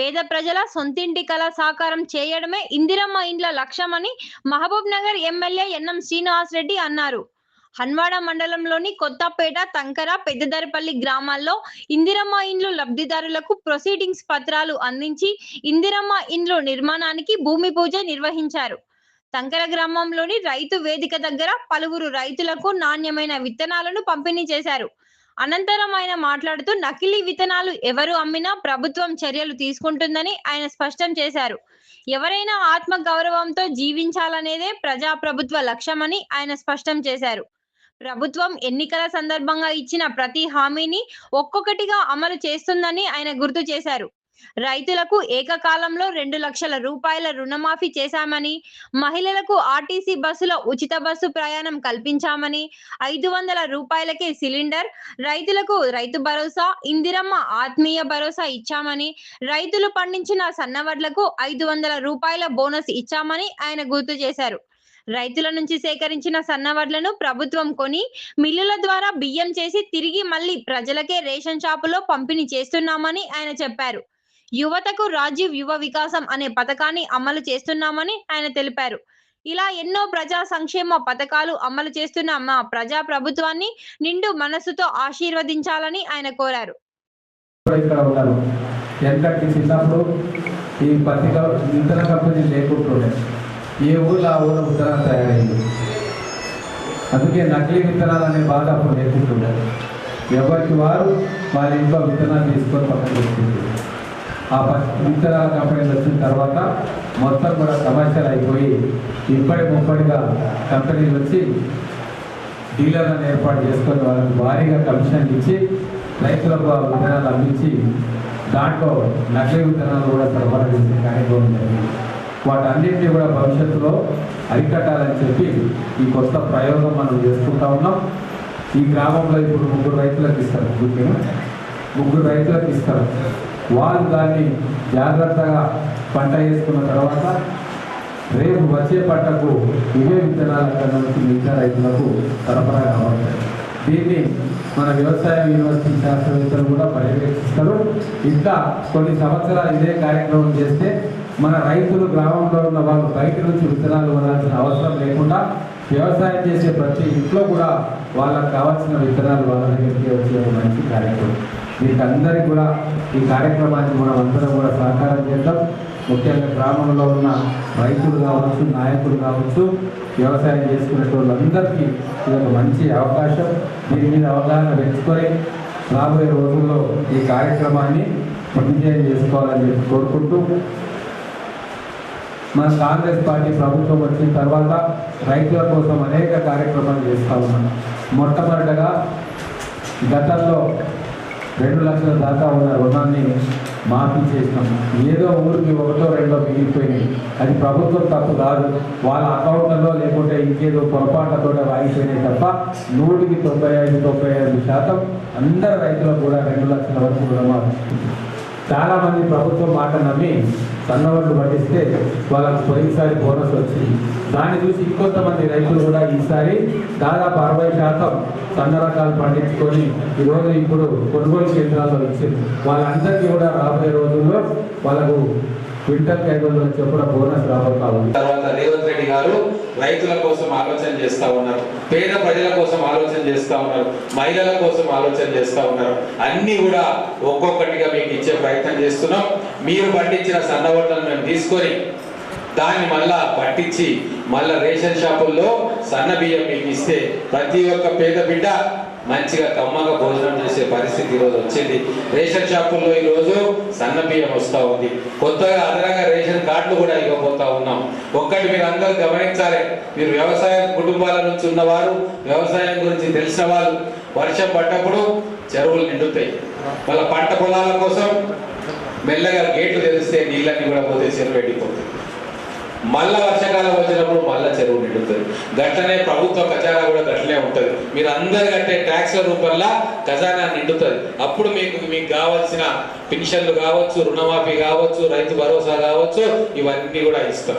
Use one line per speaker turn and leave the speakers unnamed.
పేద ప్రజల సొంతింటి కళ సాకారం చేయడమే ఇందిరమ్మ ఇండ్ల లక్ష్యమని Mahbubnagar MLA N M Srinivas Reddy అన్నారు. హన్వాడ మండలంలోని కొత్తపేట తంకర పెద్దదరపల్లి గ్రామాల్లో ఇందిరమ్మ ఇండ్లు లబ్ధిదారులకు ప్రొసీడింగ్స్ పత్రాలు అందించి ఇందిరమ్మ ఇండ్లు నిర్మాణానికి భూమి పూజ నిర్వహించారు. తంకర గ్రామంలోని రైతు వేదిక దగ్గర పలువురు రైతులకు నాణ్యమైన విత్తనాలను పంపిణీ చేశారు. అనంతరం ఆయన మాట్లాడుతూ నకిలీ విత్తనాలు ఎవరు అమ్మినా ప్రభుత్వం చర్యలు తీసుకుంటుందని ఆయన స్పష్టం చేశారు. ఎవరైనా ఆత్మ గౌరవంతో జీవించాలనేదే ప్రజా ప్రభుత్వ లక్ష్యమని ఆయన స్పష్టం చేశారు. ప్రభుత్వం ఎన్నికల సందర్భంగా ఇచ్చిన ప్రతి హామీని ఒక్కొక్కటిగా అమలు చేస్తుందని ఆయన గుర్తు చేశారు. రైతులకు ఏకకాలంలో రెండు లక్షల రూపాయల రుణమాఫీ చేశామని మహిళలకు ఆర్టీసీ బస్సులో ఉచిత బస్సు ప్రయాణం కల్పించామని ఐదు వందల రూపాయలకే సిలిండర్ రైతులకు రైతు భరోసా ఇందిరమ్మ ఆత్మీయ భరోసా ఇచ్చామని రైతులు పండించిన సన్నవడ్లకు ఐదు వందల రూపాయల బోనస్ ఇచ్చామని ఆయన గుర్తు చేశారు. రైతుల నుంచి సేకరించిన సన్నవడ్లను ప్రభుత్వం కొని మిల్లుల ద్వారా బియ్యం చేసి తిరిగి మళ్ళీ ప్రజలకే రేషన్ షాపులో పంపిణీ చేస్తున్నామని ఆయన చెప్పారు. యువతకు రాజీవ్ యువ వికాసం అనే పథకాన్ని అమలు చేస్తున్నామని ఆయన తెలిపారు. ఇలా ఎన్నో ప్రజా సంక్షేమ పథకాలు అమలు చేస్తున్న మా ప్రజా ప్రభుత్వాన్ని నిండు మనస్సుతో ఆశీర్వదించాలని ఆయన కోరారు.
ఈ పత్రిక విత్తన కంపెనీ లేకుంటుండే. ఏ ఊళ్ళో ఆ ఊళ్ళో విత్తనాలు తయారయ్యింది అందుకే నకిలీ విత్తనాలు అనే బాధ అప్పుడు లేకుంటుండే. ఎవరికి వారు వారి ఇంట్లో విత్తనాలు తీసుకొని పక్కన పెట్టుకుంటుంది ఆ ప- విత్తనాల కంపెనీలు వచ్చిన తర్వాత మొత్తం కూడా సమస్యలు అయిపోయి ఇప్పటి ముప్పటిగా కంపెనీలు వచ్చి డీలర్లను ఏర్పాటు చేసుకొని వాళ్ళకి భారీగా కమిషన్ ఇచ్చి రైతులకు విత్తనాలు అందించి దాంట్లో నకిలీ విత్తనాలు కూడా సరఫరా చేసే కార్యక్రమం జరిగింది. వాటన్నింటినీ కూడా భవిష్యత్తులో అరికట్టాలని చెప్పి ఈ కొత్త ప్రయోగం మనం చేసుకుంటా ఉన్నాం. ఈ గ్రామంలో ఇప్పుడు ముగ్గురు రైతులకు ఇస్తారు. ముగ్గురు ముగ్గురు రైతులకు ఇస్తారు. వారు దాన్ని జాగ్రత్తగా పంట వేసుకున్న తర్వాత రేపు వచ్చే పంటకు ఇవే విత్తనాల కన్నా మిగతా రైతులకు సరఫరా కావాలి దీన్ని మన వ్యవసాయ యూనివర్సిటీ శాస్త్రవేత్తలు కూడా పర్యవేక్షిస్తారు. ఇంకా కొన్ని సంవత్సరాలు ఇదే కార్యక్రమం చేస్తే మన రైతులు గ్రామంలో ఉన్న వాళ్ళు బయట నుంచి విత్తనాలు కొనాల్సిన అవసరం లేకుండా వ్యవసాయం చేసే ప్రతి ఇంట్లో కూడా వాళ్ళకి కావాల్సిన విత్తనాలు వాళ్ళ దగ్గరికి వచ్చే మంచి కార్యక్రమం. మీకు కూడా ఈ కార్యక్రమాన్ని మనం అందరం కూడా సహకారం చేద్దాం. ముఖ్యంగా గ్రామంలో ఉన్న రైతులు కావచ్చు నాయకులు కావచ్చు వ్యవసాయం చేసుకునేటువంటి అందరికీ ఇది ఒక మంచి అవకాశం. దీని మీద అవగాహన పెంచుకొని రాబోయే రోజుల్లో ఈ కార్యక్రమాన్ని విజయం చేసుకోవాలని చెప్పి కోరుకుంటూ మన కాంగ్రెస్ పార్టీ ప్రభుత్వం వచ్చిన తర్వాత రైతుల కోసం అనేక కార్యక్రమాలు చేస్తూ ఉన్నాం మొట్టమొదటగా గతంలో రెండు లక్షల దాకా ఉన్న రుణాన్ని మాఫీ చేసినాం. ఏదో ఊరికి ఒకటో రెండో మిగిలిపోయినాయి. అది ప్రభుత్వం తప్పు కాదు. వాళ్ళ అకౌంట్లలో లేకుంటే ఇంకేదో పొరపాట్లతో వాయిపోయినాయి తప్ప నూటికి తొంభై ఐదు తొంభై ఐదు శాతం అందరు రైతులకు కూడా రెండు లక్షల వరకు రుణమాఫీ చాలా మంది ప్రభుత్వం మాట నమ్మి సన్నవడ్లు పట్టిస్తే వాళ్ళకు పోయినసారి బోనస్ వచ్చింది. దాన్ని చూసి ఇంకొంతమంది రైతులు కూడా ఈసారి దాదాపు అరవై శాతం సన్న రకాలు పండించుకొని ఈరోజు ఇప్పుడు కొనుగోలు కేంద్రాల్లో ఇచ్చింది వాళ్ళందరికీ కూడా రాబోయే రోజుల్లో వాళ్ళకు క్వింటల్ కేబుల్ నుంచి కూడా బోనస్ రాబోతా
తర్వాత రేవంత్ రెడ్డి గారు రైతుల కోసం ఆలోచన చేస్తా ఉన్నారు. పేద ప్రజల కోసం ఆలోచన చేస్తా ఉన్నారు. మహిళల కోసం ఆలోచన చేస్తా ఉన్నారు. అన్ని కూడా ఒక్కొక్కటిగా మీకు ఇచ్చే ప్రయత్నం చేస్తున్నాం. మీరు పండించిన సన్నవడ్లను మేము తీసుకొని దాన్ని మళ్ళా పట్టించి మళ్ళా రేషన్ షాపుల్లో సన్న బియ్యం మీకు ఇస్తే ప్రతి ఒక్క పేద బిడ్డ మంచిగా కమ్మగా భోజనం చేసే పరిస్థితి ఈరోజు వచ్చింది. రేషన్ షాపుల్లో ఈరోజు సన్న బియ్యం వస్తూ ఉంది. కొత్తగా అదనంగా రేషన్ కార్డులు కూడా ఇవ్వబోతా ఉన్నాం. ఒక్కటి మీరు అందరూ గమనించాలి. మీరు వ్యవసాయ కుటుంబాల నుంచి ఉన్నవారు వ్యవసాయం గురించి తెలిసిన వాళ్ళు వర్షం పడ్డప్పుడు చెరువులు నిండుతాయి. వాళ్ళ పంట పొలాల కోసం మెల్లగా గేట్లు తెరిస్తే నీళ్ళన్నీ కూడా పోతే చెరువు ఎండిపోతాయి. మళ్ళా వర్షాకాలం వచ్చినప్పుడు మళ్ళా చెరువు నిండుతుంది. గట్లనే ప్రభుత్వ ఖజానా ఉంటుంది. మీరు అందరు కట్టే ట్యాక్స్ల రూపంలో ఖజానా నిండుతుంది. అప్పుడు మీకు మీకు కావాల్సిన పెన్షన్లు కావచ్చు రుణమాఫీ కావచ్చు రైతు భరోసా కావచ్చు ఇవన్నీ కూడా ఇస్తాం.